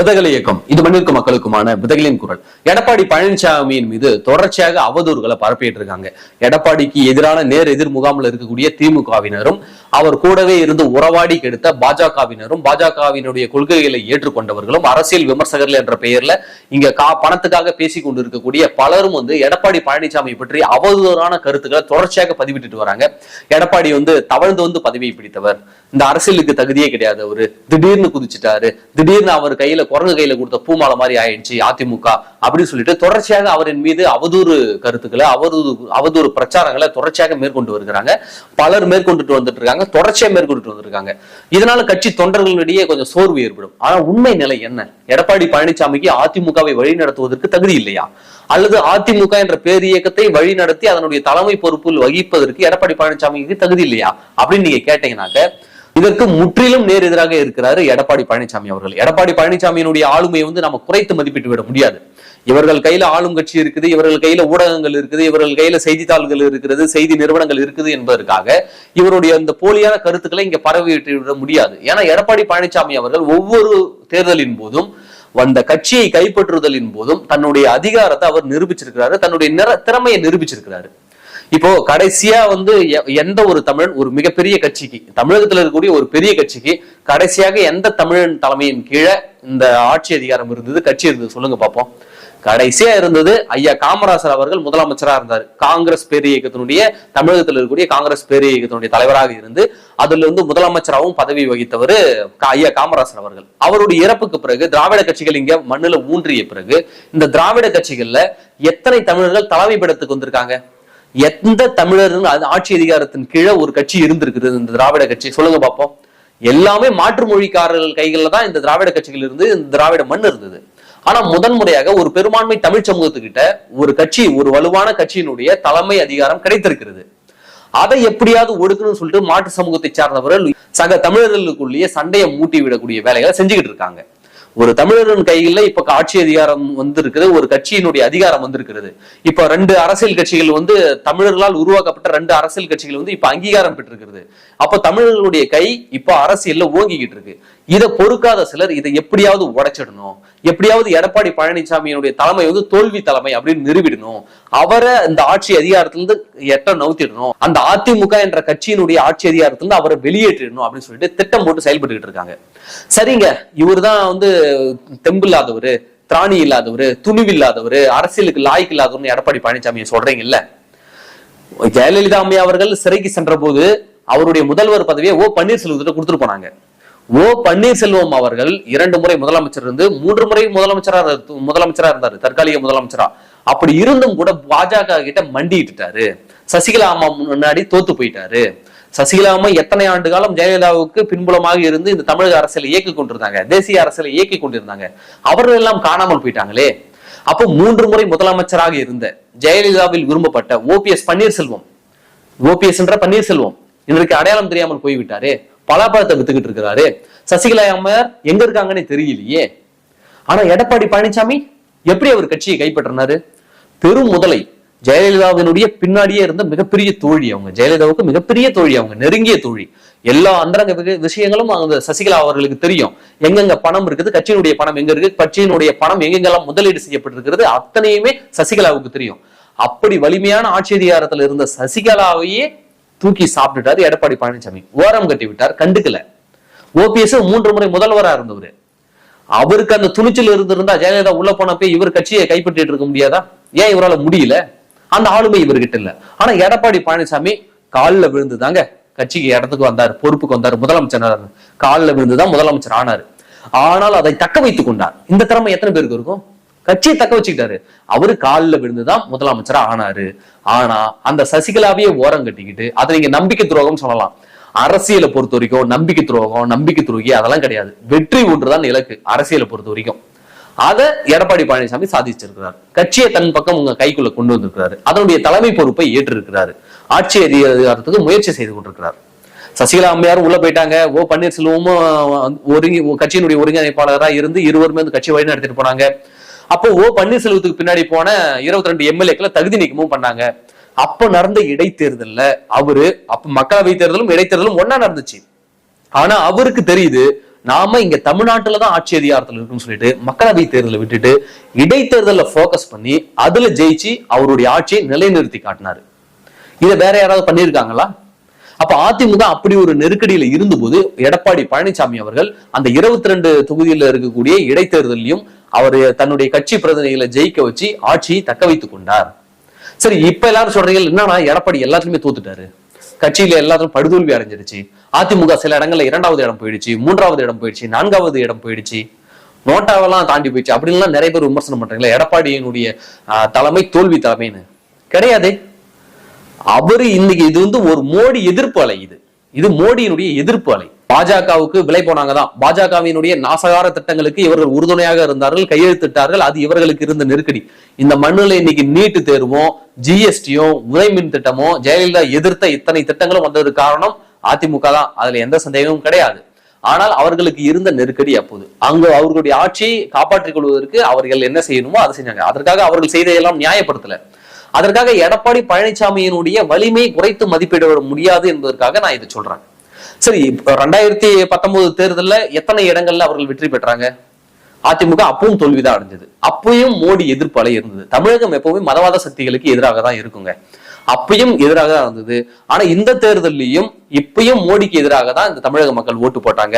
விதகலை இயக்கம். இது மண்ணிற்கு மக்களுக்குமான விதகலின் குரல். எடப்பாடி பழனிசாமியின் மீது தொடர்ச்சியாக அவதூறுகளை பரப்பிட்டு இருக்காங்க எடப்பாடிக்கு எதிரான நேர் எதிர் முகாமில் இருக்கக்கூடிய திமுகவினரும் அவர் கூடவே இருந்து உறவாடி கெடுத்த பாஜகவினரும் பாஜகவினுடைய கொள்கைகளை ஏற்றுக்கொண்டவர்களும் அரசியல் விமர்சகர்கள் என்ற பெயர்ல இங்க கா பணத்துக்காக பேசிக் கொண்டிருக்கக்கூடிய பலரும் வந்து எடப்பாடி பழனிசாமி பற்றி அவதூறான கருத்துக்களை தொடர்ச்சியாக பதிவிட்டுட்டு வராங்க. எடப்பாடி வந்து தவழ்ந்து வந்து பதவியை பிடித்தவர். இந்த அரசியலுக்கு தகுதியே கிடையாது அவரு திடீர்னு குதிச்சுட்டாரு. திடீர்னு அவர் கையில குரங்கு கையில கொடுத்த பூமாலை மாதிரி ஆயிடுச்சு அதிமுக அப்படின்னு சொல்லிட்டு தொடர்ச்சியாக அவரின் மீது அவதூறு கருத்துக்களை அவதூறு அவதூறு பிரச்சாரங்களை தொடர்ச்சியாக மேற்கொண்டு வருகிறாங்க. பலர் மேற்கொண்டுட்டு வந்துட்டு இருக்காங்க. தொடர்ச்சியா மேற்கொண்டுட்டு வந்திருக்காங்க. இதனால கட்சி தொண்டர்களிடையே கொஞ்சம் சோர்வு ஏற்படும். ஆனா உண்மை நிலை என்ன? எடப்பாடி பழனிசாமிக்கு அதிமுகவை வழி நடத்துவதற்கு தகுதி இல்லையா? அல்லது அதிமுக என்ற பேர் இயக்கத்தை வழி நடத்தி அதனுடைய தலைமை பொறுப்பில் வகிப்பதற்கு எடப்பாடி பழனிசாமிக்கு தகுதி இல்லையா? அப்படின்னு நீங்க கேட்டீங்கன்னாக்க இதற்கு முற்றிலும் நேர் எதிராக இருக்கிறாரு எடப்பாடி பழனிசாமி அவர்கள். எடப்பாடி பழனிசாமியினுடைய ஆளுமையை வந்து நம்ம குறைத்து மதிப்பிட்டு விட முடியாது. இவர்கள் கையில ஆளும் கட்சி இருக்குது இவர்கள் கையில ஊடகங்கள் இருக்குது இவர்கள் கையில செய்தித்தாள்கள் இருக்கிறது செய்தி நிறுவனங்கள் இருக்குது என்பதற்காக இவருடைய அந்த போலியான கருத்துக்களை இங்க பரவிட்டு விட முடியாது. ஏன்னா எடப்பாடி பழனிசாமி அவர்கள் ஒவ்வொரு தேர்தலின் போதும் வந்த கட்சியை கைப்பற்றுதலின் போதும் தன்னுடைய அதிகாரத்தை அவர் நிரூபிச்சிருக்கிறாரு தன்னுடைய நிற திறமையை நிரூபிச்சிருக்கிறாரு. இப்போ கடைசியா வந்து எ- எந்த ஒரு தமிழன் ஒரு மிகப்பெரிய கட்சிக்கு தமிழகத்தில் இருக்கக்கூடிய ஒரு பெரிய கட்சிக்கு கடைசியாக எந்த தமிழன் தலைமையின் கீழே இந்த ஆட்சி அதிகாரம் இருந்தது கட்சி இருந்தது சொல்லுங்க பார்ப்போம் கடைசியா இருந்தது ஐயா காமராசர் அவர்கள் முதலமைச்சரா இருந்தார். காங்கிரஸ் பேரிய இயக்கத்தினுடைய தமிழகத்தில் இருக்கக்கூடிய காங்கிரஸ் பேர் இயக்கத்தினுடைய தலைவராக இருந்து அதுல இருந்து முதலமைச்சராகவும் பதவி வகித்தவர் ஐயா காமராசர் அவர்கள். அவருடைய இறப்புக்கு பிறகு திராவிட கட்சிகள் இங்க மண்ணுல ஊன்றிய பிறகு இந்த திராவிட கட்சிகள்ல எத்தனை தமிழர்கள் தலைமை படத்துக்கு வந்திருக்காங்க எந்த தமிழரும் அது ஆட்சி அதிகாரத்தின் கீழே ஒரு கட்சி இருந்திருக்குது? இந்த திராவிட கட்சி. சொல்லுங்க பார்ப்போம் எல்லாமே மாற்று மொழிக்காரர்கள் கைகளில் தான் இந்த திராவிட கட்சிகள் இருந்து இந்த திராவிட மண் இருந்தது. ஆனா முதன்முறையாக ஒரு பெரும்பான்மை தமிழ் சமூகத்துக்கிட்ட ஒரு கட்சி ஒரு வலுவான கட்சியினுடைய தலைமை அதிகாரம் கிடைத்திருக்கிறது. அதை எப்படியாவது ஒடுக்கணும்னு சொல்லிட்டு மாற்று சமூகத்தை சார்ந்தவர்கள் சக தமிழர்களுக்குள்ளேயே சண்டையை மூட்டி விடக்கூடிய வேலைகளை செஞ்சுக்கிட்டு இருக்காங்க. ஒரு தமிழரின் கையில இப்ப ஆட்சி அதிகாரம் வந்திருக்குது ஒரு கட்சியினுடைய அதிகாரம் வந்திருக்கிறது. இப்ப ரெண்டு அரசியல் கட்சிகள் வந்து தமிழர்களால் உருவாக்கப்பட்ட ரெண்டு அரசியல் கட்சிகள் வந்து இப்ப அங்கீகாரம் பெற்றிருக்கிறது. அப்ப தமிழர்களுடைய கை இப்ப அரசியல்ல ஓங்கிக்கிட்டு இருக்கு. இதை பொறுக்காத சிலர் இதை எப்படியாவது உடைச்சிடணும். எப்படியாவது எடப்பாடி பழனிசாமியினுடைய தலைமை வந்து தோல்வி தலைமை அப்படின்னு நிறுவிடணும் அவரை இந்த ஆட்சி அதிகாரத்திலிருந்து எட்ட நவுத்திடணும். அந்த அதிமுக என்ற கட்சியினுடைய ஆட்சி அதிகாரத்திலிருந்து அவரை வெளியேற்றிடணும் அப்படின்னு சொல்லிட்டு திட்டம் போட்டு செயல்பட்டுக்கிட்டு இருக்காங்க. சரிங்க இவர்தான் வந்து தெம்பு இல்லாதவரு திராணி இல்லாதவர் துணிவு இல்லாதவர் அரசியலுக்கு லாய்க்கு இல்லாதவர்னு எடப்பாடி பழனிசாமியை சொல்றீங்கல்ல. ஜெயலலிதா அம்மை அவர்கள் சிறைக்கு சென்ற போது அவருடைய முதல்வர் பதவியை ஓ பன்னீர்செல்வத்திட்ட கொடுத்துட்டு போனாங்க. ஓ பன்னீர்செல்வம் அவர்கள் இரண்டு முறை முதலமைச்சர் இருந்து மூன்று முறை முதலமைச்சரா இரு- முதலமைச்சரா இருந்தாரு தற்காலிக முதலமைச்சரா. அப்படி இருந்தும் கூட பாஜக கிட்ட மண்டிட்டுட்டாரு. சசிகலா அம்மா முன்னாடி தோத்து போயிட்டாரு. சசிகலா அம்மா எத்தனை ஆண்டு காலம் ஜெயலலிதாவுக்கு பின்புலமாக இருந்து இந்த தமிழக அரசியலை இயக்கி கொண்டிருந்தாங்க தேசிய அரசியலை இயக்கி கொண்டிருந்தாங்க. அவர்கள் எல்லாம் காணாமல் போயிட்டாங்களே. அப்போ மூன்று முறை முதலமைச்சராக இருந்த ஜெயலலிதாவில் விரும்பப்பட்ட ஓபிஎஸ் பன்னீர்செல்வம் ஓபிஎஸ் என்ற பன்னீர்செல்வம் இன்றைக்கு அடையாளம் தெரியாமல் போய்விட்டாரே. பலாப்பழத்தை வித்துக்கிட்டு இருக்கிறாரு. சசிகலா அம்மையார் எங்க இருக்காங்கன்னு தெரியலையே. ஆனா எடப்பாடி பழனிசாமி எப்படி அவர் கட்சியை கைப்பற்றினாரு? பெரும் முதலை ஜெயலலிதாவினுடைய பின்னாடியே இருந்த மிகப்பெரிய தோழி அவங்க. ஜெயலலிதாவுக்கு மிகப்பெரிய தோழி அவங்க நெருங்கிய தோழி. எல்லா அந்தரங்க விஷயங்களும் அந்த சசிகலா அவர்களுக்கு தெரியும். எங்கெங்க பணம் இருக்குது கட்சியினுடைய பணம் எங்க இருக்கு கட்சியினுடைய பணம் எங்கெங்கெல்லாம் முதலீடு செய்யப்பட்டிருக்கிறது அத்தனையுமே சசிகலாவுக்கு தெரியும். அப்படி வலிமையான ஆட்சி அதிகாரத்துல இருந்த சசிகலாவையே தூக்கி சாப்பிட்டுட்டாரு எடப்பாடி பழனிசாமி. ஓரம் கட்டி விட்டார் கண்டுக்கல. ஓபிஎஸ் மூன்று முறை முதல்வரா இருந்தவர். அவருக்கு அந்த துணிச்சல் இருந்திருந்தா ஜெயலலிதா உள்ள போனப்ப இவர் கட்சியை கைப்பற்றிட்டு இருக்க முடியாதா? ஏன் இவரால முடியல? அந்த ஆளுமை இவர்கிட்ட இல்ல. ஆனா எடப்பாடி பழனிசாமி கால்ல விழுந்துதாங்க கட்சிக்கு இடத்துக்கு வந்தார் பொறுப்புக்கு வந்தார் முதலமைச்சர் காலில் விழுந்துதான் முதலமைச்சர் ஆனாரு. ஆனால் அதை தக்க வைத்துக் கொண்டார். இந்த திறமை எத்தனை பேருக்கு இருக்கும்? கட்சியை தக்க வச்சுக்கிட்டாரு. அவரு காலில் விழுந்துதான் முதலமைச்சரா ஆனாரு. ஆனா அந்த சசிகலாவையே ஓரம் கட்டிக்கிட்டு அதை நீங்க நம்பிக்கை துரோகம் சொல்லலாம். அரசியலை பொறுத்த வரைக்கும் நம்பிக்கை துரோகம் நம்பிக்கை துரோகி அதெல்லாம் கிடையாது. வெற்றி ஒன்றுதான் இலக்கு அரசியலை பொறுத்த வரைக்கும். அதை எடப்பாடி பழனிசாமி சாதிச்சிருக்கிறார். கட்சியை தன் பக்கம் உங்க கைக்குள்ள கொண்டு வந்திருக்கிறாரு. அதனுடைய தலைமை பொறுப்பை ஏற்றிருக்கிறாரு. ஆட்சி அதிகாரத்துக்கு முயற்சி செய்து கொண்டிருக்கிறார். சசிகலா அம்மையாரும் உள்ள போயிட்டாங்க. ஓ பன்னீர்செல்வமும் ஒருங்கி கட்சியினுடைய ஒருங்கிணைப்பாளராக இருந்து இருவருமே அந்த கட்சி வழி நடத்திட்டு போனாங்க. அப்போ ஓ பன்னீர்செல்வத்துக்கு பின்னாடி போன இருபத்தி ரெண்டு எம்எல்ஏக்களை தகுதி நீக்கமும் பண்ணாங்க. அப்ப நடந்த இடைத்தேர்தல்ல அவரு அப்ப மக்களவை தேர்தலும் இடைத்தேர்தலும் ஒன்னா நடந்துச்சு. ஆனா அவருக்கு தெரியுது நாம இங்க தமிழ்நாட்டுல தான் ஆட்சி அதிகாரத்துல இருக்குன்னு சொல்லிட்டு மக்களவை தேர்தலை விட்டுட்டு இடைத்தேர்தல்ல போக்கஸ் பண்ணி அதுல ஜெயிச்சு அவருடைய ஆட்சியை நிலைநிறுத்தி காட்டினாரு. இதை வேற யாராவது பண்ணியிருக்காங்களா? அப்ப அதிமுக அப்படி ஒரு நெருக்கடியில இருந்தபோது எடப்பாடி பழனிசாமி அவர்கள் அந்த இருபத்தி ரெண்டு தொகுதியில இருக்கக்கூடிய இடைத்தேர்தலையும் அவர் தன்னுடைய கட்சி பிரதிநிதிகளை ஜெயிக்க வச்சு ஆட்சியை தக்க வைத்துக் கொண்டார். சரி இப்ப எல்லாரும் சொல்றீங்க என்னன்னா எடப்பாடி எல்லாத்துலயுமே தோத்துட்டாரு. கட்சியில எல்லாத்துக்கும் படுதோல்வி அடைஞ்சிருச்சு அதிமுக சில இடங்கள்ல இரண்டாவது இடம் போயிடுச்சு மூன்றாவது இடம் போயிடுச்சு நான்காவது இடம் போயிடுச்சு. நோட்டாவெல்லாம் தாண்டி போயிடுச்சு. அப்படின்லாம் நிறைய பேர் விமர்சனம் பண்றீங்களா எடப்பாடியினுடைய தலைமை தோல்வி தலைமைன்னு. கிடையாதே. அவரு இன்னைக்கு இது வந்து ஒரு மோடி எதிர்ப்பு அலை இது. இது மோடியினுடைய எதிர்ப்பு அலை. பாஜகவுக்கு விலை போனாங்க தான் பாஜகவினுடைய நாசகார திட்டங்களுக்கு இவர்கள் உறுதுணையாக இருந்தார்கள் கையெழுத்திட்டார்கள். அது இவர்களுக்கு இருந்த நெருக்கடி. இந்த மண்ணில் இன்னைக்கு நீட்டு தேர்வும் ஜிஎஸ்டியும் உதயமின் திட்டமும் ஜெயலலிதா எதிர்த்த இத்தனை திட்டங்களும் வந்ததுக்கு காரணம் அதிமுக தான். அதுல எந்த சந்தேகமும் கிடையாது. ஆனால் அவர்களுக்கு இருந்த நெருக்கடி அப்போது. அங்கு அவர்களுடைய ஆட்சியை காப்பாற்றிக் கொள்வதற்கு அவர்கள் என்ன செய்யணுமோ அதை செஞ்சாங்க. அதற்காக அவர்கள் செய்ததையெல்லாம் நியாயப்படுத்தல. அதற்காக எடப்பாடி பழனிசாமியினுடைய வலிமை குறைத்து மதிப்பிட முடியாது என்பதற்காக நான் இதை சொல்றேன். சரி ரெண்டாயிரத்தி பத்தொன்பது தேர்தலில் எத்தனை இடங்கள்ல அவர்கள் வெற்றி பெற்றாங்க? அதிமுக அப்பவும் தோல்விதான் அடைஞ்சது. அப்பயும் மோடி எதிர்ப்பு அலை இருந்தது. தமிழகம் எப்பவுமே மதவாத சக்திகளுக்கு எதிராக தான் இருக்குங்க. அப்பயும் எதிராக தான் இருந்தது. ஆனா இந்த தேர்தலையும் இப்பயும் மோடிக்கு எதிராக தான் இந்த தமிழக மக்கள் ஓட்டு போட்டாங்க.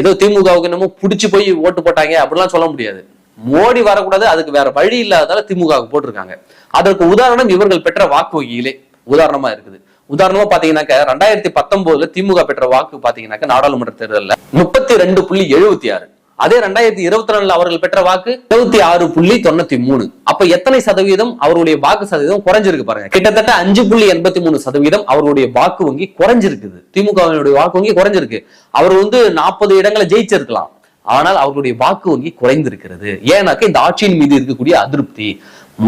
ஏதோ திமுகவுக்கு என்னமோ பிடிச்சி போய் ஓட்டு போட்டாங்க அப்படிலாம் சொல்ல முடியாது. மோடி வரக்கூடாது அதுக்கு வேற வழி இல்லாததால திமுக போட்டிருக்காங்க. அதற்கு உதாரணம் இவர்கள் பெற்ற வாக்கு வங்கியிலே உதாரணமா இருக்குது. உதாரணமா பாத்தீங்கன்னாக்க ரெண்டாயிரத்தி பத்தொன்பதுல திமுக பெற்ற வாக்கு பாத்தீங்கன்னாக்க நாடாளுமன்ற தேர்தலில் முப்பத்தி ரெண்டு புள்ளி எழுபத்தி ஆறு. அதே ரெண்டாயிரத்தி இருபத்தி நாலுல அவர்கள் பெற்ற வாக்கு இருபத்தி ஆறு புள்ளி தொண்ணூத்தி மூணு. அப்ப எத்தனை சதவீதம் அவருடைய வாக்கு சதவீதம் குறைஞ்சிருக்கு பாருங்க. கிட்டத்தட்ட அஞ்சு புள்ளி எண்பத்தி மூணு சதவீதம் அவருடைய வாக்கு வங்கி குறைஞ்சிருக்குது. திமுகவினுடைய வாக்கு வங்கி குறைஞ்சிருக்கு. அவர் வந்து நாற்பது இடங்களை ஜெயிச்சிருக்கலாம். ஆனால் அவர்களுடைய வாக்கு வங்கி குறைந்திருக்கிறது. ஏன்னாக்க இந்த ஆட்சியின் மீது இருக்கக்கூடிய அதிருப்தி.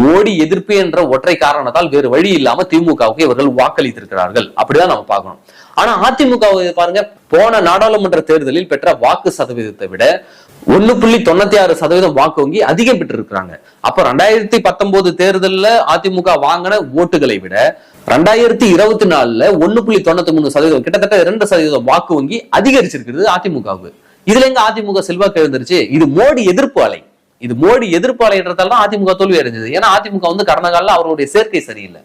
மோடி எதிர்ப்பு என்ற ஒற்றை காரணத்தால் வேறு வழி இல்லாம திமுகவுக்கு இவர்கள் வாக்களித்திருக்கிறார்கள். அப்படிதான் நம்ம பார்க்கணும். ஆனா அதிமுக பாருங்க போன நாடாளுமன்ற தேர்தலில் பெற்ற வாக்கு சதவீதத்தை விட ஒன்னு புள்ளி தொண்ணூத்தி ஆறு சதவீதம் வாக்கு வங்கி அதிகம் பெற்றிருக்கிறாங்க. அப்ப ரெண்டாயிரத்தி பத்தொன்பது தேர்தலில் அதிமுக வாங்கின ஓட்டுகளை விட ரெண்டாயிரத்தி இருபத்தி நாலுல ஒன்னு புள்ளி தொண்ணூத்தி மூணு சதவீதம் கிட்டத்தட்ட இரண்டு சதவீதம் வாக்கு வங்கி அதிகரிச்சிருக்கிறது அதிமுகவுக்கு. இதுல எங்க அதிமுக செல்வாக்கு எழுந்துருச்சு இது மோடி எதிர்ப்பு அலை. இது மோடி எதிர்ப்பாளையன்றதால தான் அதிமுக தோல்வி அடைஞ்சது. ஏன்னா அதிமுக வந்து கடந்த காலில் அவருடைய சேர்க்கை சரியில்லை.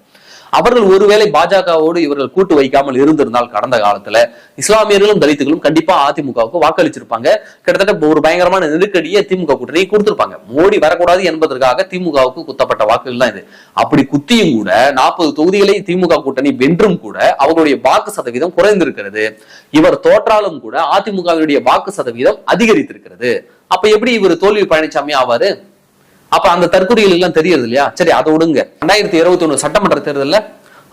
அவர்கள் ஒருவேளை பாஜகவோடு இவர்கள் கூட்டு வைக்காமல் இருந்திருந்தால் கடந்த காலத்துல இஸ்லாமியர்களும் தலித்துகளும் கண்டிப்பா அதிமுகவுக்கு வாக்களிச்சிருப்பாங்க. கிட்டத்தட்ட ஒரு பயங்கரமான நெருக்கடியை திமுக கூட்டணி கொடுத்திருப்பாங்க. மோடி வரக்கூடாது என்பதற்காக திமுகவுக்கு குத்தப்பட்ட வாக்குகள் தான் இது. அப்படி குத்தியும் கூட நாற்பது தொகுதிகளை திமுக கூட்டணி வென்றும் கூட அவர்களுடைய வாக்கு சதவீதம் குறைந்திருக்கிறது. இவர் தோற்றாலும் கூட அதிமுகவினுடைய வாக்கு சதவீதம் அதிகரித்திருக்கிறது. அப்ப எப்படி இவர் தோல்வி பழனிசாமி ஆவாரு? அப்ப அந்த தற்கொலைகள் எல்லாம் தெரியறது இல்லையா? சரி அதை விடுங்க. ரெண்டாயிரத்தி இருபத்தி ஒண்ணு சட்டமன்ற தேர்தலில்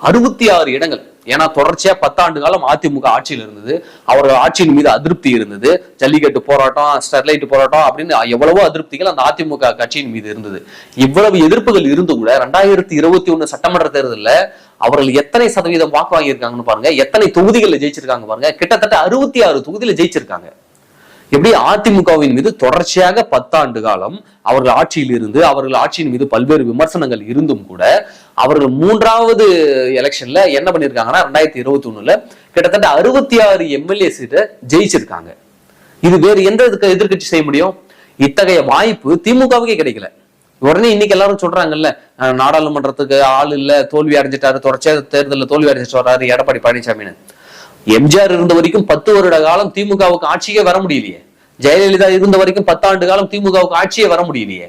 அறுபத்தி ஆறு இடங்கள். ஏன்னா தொடர்ச்சியா பத்தாண்டு காலம் அதிமுக ஆட்சியில் இருந்தது. அவர்கள் ஆட்சியின் மீது அதிருப்தி இருந்தது. ஜல்லிக்கட்டு போராட்டம் ஸ்டெர்லைட் போராட்டம் அப்படின்னு எவ்வளவோ அதிருப்திகள் அந்த அதிமுக கட்சியின் மீது இருந்தது. இவ்வளவு எதிர்ப்புகள் இருந்தும் கூட ரெண்டாயிரத்தி இருபத்தி ஒண்ணு சட்டமன்ற தேர்தலில் அவர்கள் எத்தனை சதவீதம் வாக்கு வாங்கியிருக்காங்கன்னு பாருங்க. எத்தனை தொகுதிகளில் ஜெயிச்சிருக்காங்க பாருங்க. கிட்டத்தட்ட அறுபத்தி ஆறு தொகுதியில ஜெயிச்சிருக்காங்க. எப்படி அதிமுகவின் மீது தொடர்ச்சியாக பத்தாண்டு காலம் அவர்கள் ஆட்சியில் இருந்து அவர்கள் ஆட்சியின் மீது பல்வேறு விமர்சனங்கள் இருந்தும் கூட அவர்கள் மூன்றாவது எலெக்ஷன்ல என்ன பண்ணிருக்காங்கன்னா ரெண்டாயிரத்தி இருபத்தி ஒண்ணுல கிட்டத்தட்ட அறுபத்தி ஆறு எம்எல்ஏ சீட்டை ஜெயிச்சிருக்காங்க. இது வேறு எந்த எதிர்கட்சி எதிர்க்கட்சி செய்ய முடியும்? இத்தகைய வாய்ப்பு திமுகவுக்கே கிடைக்கல. உடனே இன்னைக்கு எல்லாரும் சொல்றாங்கல்ல நாடாளுமன்றத்துக்கு ஆள் இல்ல தோல்வி அடைஞ்சிட்டாரு தொடர்ச்சியா தேர்தலில் தோல்வி அடைஞ்சிட்டு வர்றாரு எடப்பாடி பழனிசாமின்னு. எம்ஜிஆர் இருந்த வரைக்கும் பத்து வருட காலம் திமுகவுக்கு ஆட்சியே வர முடியலையே. ஜெயலலிதா இருந்த வரைக்கும் பத்தாண்டு காலம் திமுகவுக்கு ஆட்சியே வர முடியலையே.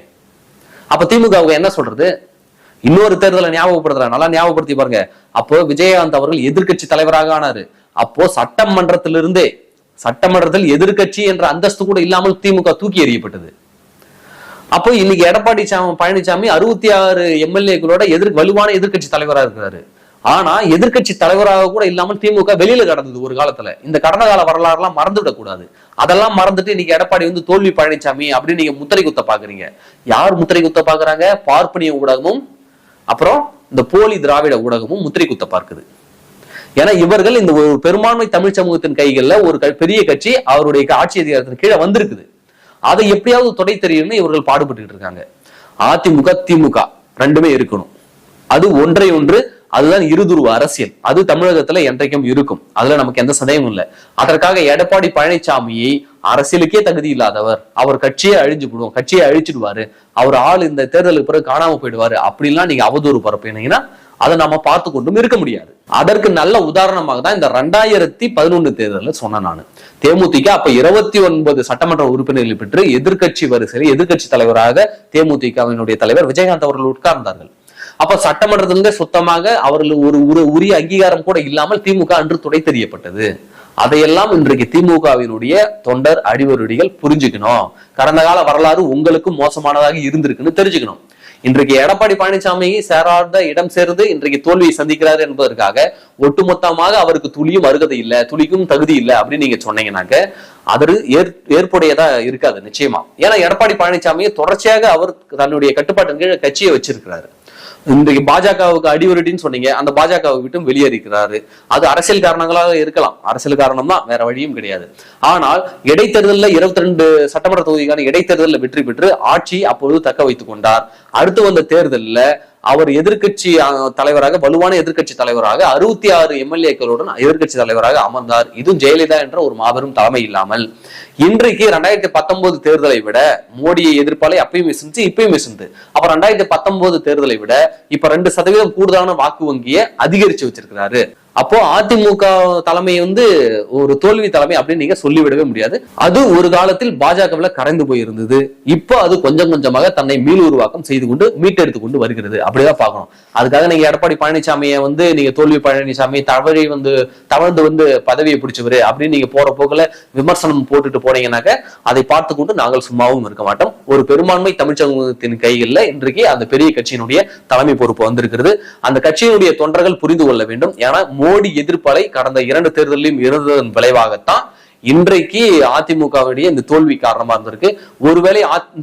அப்ப திமுகவுக்கு என்ன சொல்றது? இன்னொரு தேர்தலை ஞாபகப்படுத்துறேன் நல்லா ஞாபகப்படுத்தி பாருங்க. அப்போ விஜயகாந்த் அவர்கள் எதிர்க்கட்சி தலைவராக ஆனாரு. அப்போ சட்டமன்றத்திலிருந்தே சட்டமன்றத்தில் எதிர்க்கட்சி என்ற அந்தஸ்து கூட இல்லாமல் திமுக தூக்கி எறியப்பட்டது. அப்போ இன்னைக்கு எடப்பாடி சாமி பழனிசாமி அறுபத்தி ஆறு எம்எல்ஏக்களோட எதிர் வலுவான எதிர்க்கட்சி தலைவராக இருக்கிறாரு. ஆனா எதிர்க்கட்சி தலைவராக கூட இல்லாமல் திமுக வெளியில கடந்தது ஒரு காலத்துல. இந்த கடந்த கால வரலாறுலாம் மறந்து விடக்கூடாது அதெல்லாம் மறந்துட்டு இன்னைக்கு எடப்பாடி வந்து தோல்வி பழனிசாமி அப்படின்னு நீங்க முத்திரை குத்த பாக்குறீங்க. யார் முத்திரை குத்த பாக்குறாங்க? பார்ப்பனிய ஊடகமும் அப்புறம் இந்த போலி திராவிட ஊடகமும் முத்திரை குத்த பார்க்குது. ஏன்னா இவர்கள் இந்த ஒரு பெரும்பான்மை தமிழ் சமூகத்தின் கைகள்ல ஒரு க- பெரிய கட்சி அவருடைய ஆட்சி அதிகாரத்தின் கீழே வந்திருக்குது. அதை எப்படியாவது தொடை தெரியும்னு இவர்கள் பாடுபட்டு இருக்காங்க. அதிமுக திமுக ரெண்டுமே இருக்கணும். அது ஒன்றை ஒன்று அதுதான் இருதுருவ அரசியல். அது தமிழகத்துல என்றைக்கும் இருக்கும். அதுல நமக்கு எந்த சந்தேகமும் இல்லை. அதற்காக எடப்பாடி பழனிசாமியை அரசியலுக்கே தகுதி இல்லாதவர் அவர் கட்சியை அழிஞ்சு விடுவோம் கட்சியை அழிச்சிடுவாரு அவர் ஆள் இந்த தேர்தலுக்கு பிறகு காணாம போயிடுவாரு அப்படின்லாம் நீங்க அவதூறு பரப்பினீங்கன்னா அதை நம்ம பார்த்து கொண்டும் இருக்க முடியாது. அதற்கு நல்ல உதாரணமாக தான் இந்த ரெண்டாயிரத்தி பதினொன்னு தேர்தலில் சொன்னேன் நான். தேமுதிக அப்ப இருபத்தி ஒன்பது சட்டமன்ற உறுப்பினர்களை பெற்று எதிர்கட்சி வரிசையில் எதிர்க்கட்சி தலைவராக தேமுதிகவினுடைய தலைவர் விஜயகாந்த் அவர்கள் உட்கார்ந்தார்கள். அப்ப சட்டமன்றத்திலிருந்து சுத்தமாக அவர்கள் ஒரு ஒரு உரிய அங்கீகாரம் கூட இல்லாமல் திமுக அன்று துடை தெரியப்பட்டது. அதையெல்லாம் இன்றைக்கு திமுகவினுடைய தொண்டர் அடிவருடிகள் புரிஞ்சுக்கணும். கடந்த கால வரலாறு உங்களுக்கும் மோசமானதாக இருந்திருக்குன்னு தெரிஞ்சுக்கணும். இன்றைக்கு எடப்பாடி பழனிசாமி சேராத இடம் சேர்ந்து இன்றைக்கு தோல்வியை சந்திக்கிறார் என்பதற்காக ஒட்டுமொத்தமாக அவருக்கு துளியும் அருகதை இல்லை துளிக்கும் தகுதி இல்லை அப்படின்னு நீங்க சொன்னீங்கன்னாக்க அது ஏற் ஏற்புடையதா இருக்காது நிச்சயமா. ஏன்னா எடப்பாடி பழனிசாமியை தொடர்ச்சியாக அவர் தன்னுடைய கட்டுப்பாட்டின் கீழ் கட்சியை வச்சிருக்கிறாரு. இன்றைக்கு பாஜகவுக்கு அடிவருடின்னு சொன்னீங்க அந்த பாஜகவை விட்டும் வெளியேறிக்கிறாரு. அது அரசியல் காரணங்களாக இருக்கலாம். அரசியல் காரணம் தான் வேற வழியும் கிடையாது. ஆனால் இடைத்தேர்தலில் இருபத்தி ரெண்டு சட்டமன்ற தொகுதிக்கான இடைத்தேர்தலில் வெற்றி பெற்று ஆட்சி அப்பொழுது தக்க வைத்துக் கொண்டார். அடுத்து வந்த தேர்தலில் அவர் எதிர்கட்சி தலைவராக வலுவான எதிர்க்கட்சி தலைவராக அறுபத்தி ஆறு எம்எல்ஏக்களுடன் எதிர்கட்சி தலைவராக அமர்ந்தார். இதுவும் ஜெயலலிதா என்ற ஒரு மாபெரும் தலைமை இல்லாமல். இன்றைக்கு ரெண்டாயிரத்தி பத்தொன்பது தேர்தலை விட மோடியை எதிர்ப்பாலே அப்பயும் விசுந்து இப்பயும் விசுந்து அப்ப ரெண்டாயிரத்தி பத்தொன்பது தேர்தலை விட இப்ப ரெண்டு சதவீதம் கூடுதலான வாக்கு வங்கியை அதிகரிச்சு வச்சிருக்கிறாரு. அப்போ அதிமுக தலைமை வந்து ஒரு தோல்வி தலைமை அப்படின்னு நீங்க சொல்லிவிடவே முடியாது. அது ஒரு காலத்தில் பாஜகவில் கரைந்து போயிருந்தது. இப்போ அது கொஞ்சம் கொஞ்சமாக தன்னை மீள் உருவாக்கம் செய்து கொண்டு மீட்டெடுத்து கொண்டு வருகிறது. அப்படிதான் பார்க்கணும். அதுக்காக நீங்க எடப்பாடி பழனிசாமியை வந்து நீங்க தோல்வி பழனிசாமி தவறி வந்து தவழ்ந்து வந்து பதவியை பிடிச்சவர் அப்படின்னு நீங்க போற போக்குல விமர்சனம் போட்டுட்டு போனீங்கன்னாக்க அதை பார்த்து கொண்டு நாங்கள் சும்மாவும் இருக்க மாட்டோம். ஒரு பெரும்பான்மை தமிழ் கையில் இன்றைக்கு அந்த பெரிய கட்சியினுடைய தலைமை பொறுப்பு வந்திருக்கிறது. அந்த கட்சியினுடைய தொண்டர்கள் புரிந்து கொள்ள வேண்டும். ஏன்னா மோடி எதிர்ப்பலை கடந்த இரண்டு தேர்தலிலும் இருந்ததன் விளைவாகத்தான் இன்றைக்கு அதிமுகவுடைய இந்த தோல்வி காரணமா இருந்திருக்கு. ஒருவேளை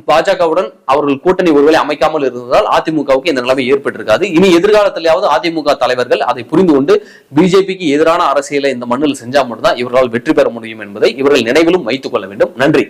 பாஜகவுடன் அவர்கள் கூட்டணி ஒருவேளை அமைக்காமல் இருந்ததால் அதிமுகவுக்கு இந்த நிலைமை ஏற்பட்டிருக்காது. இனி எதிர்காலத்திலேயாவது அதிமுக தலைவர்கள் அதை புரிந்து கொண்டு பிஜேபிக்கு எதிரான அரசியலை இந்த மண்ணில் செஞ்சா மட்டும்தான் இவர்களால் வெற்றி பெற முடியும் என்பதை இவர்கள் நினைவிலும் வைத்துக் கொள்ள வேண்டும். நன்றி.